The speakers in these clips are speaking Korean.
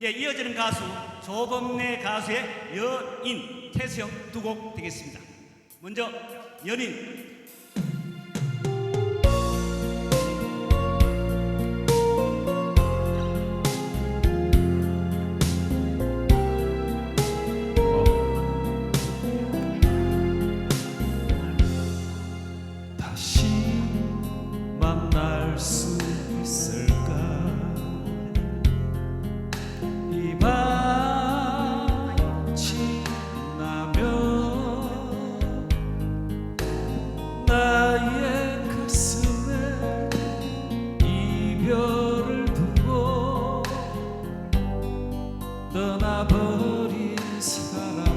예, 이어지는 가수 조범래 가수의 여인 태수형 두 곡 되겠습니다. 먼저 연인 다시 버린 사람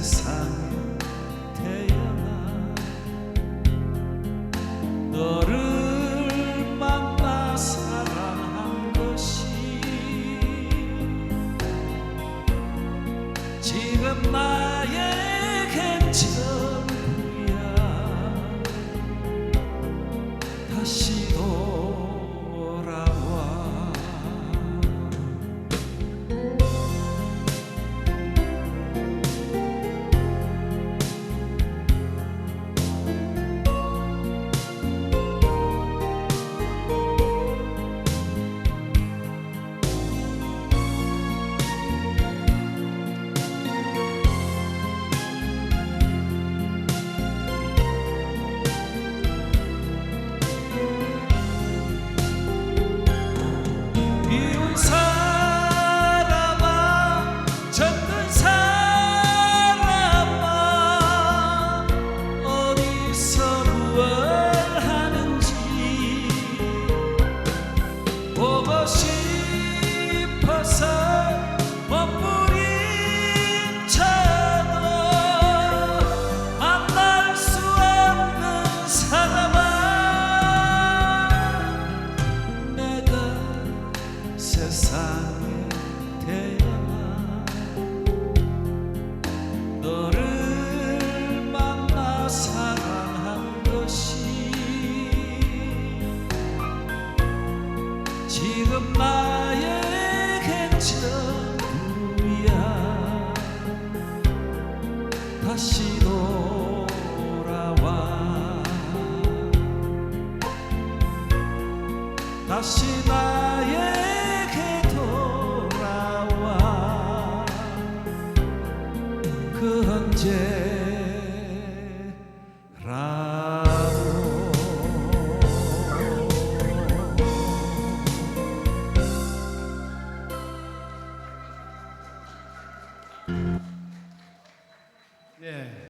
세상에 태어나 너를 만나 사랑한 것이 지금 나에겐 전부야 다시 태어나 너를 만나 사랑한 것이 지금 나에겐 전부야. 다시 돌아와. 다시 나에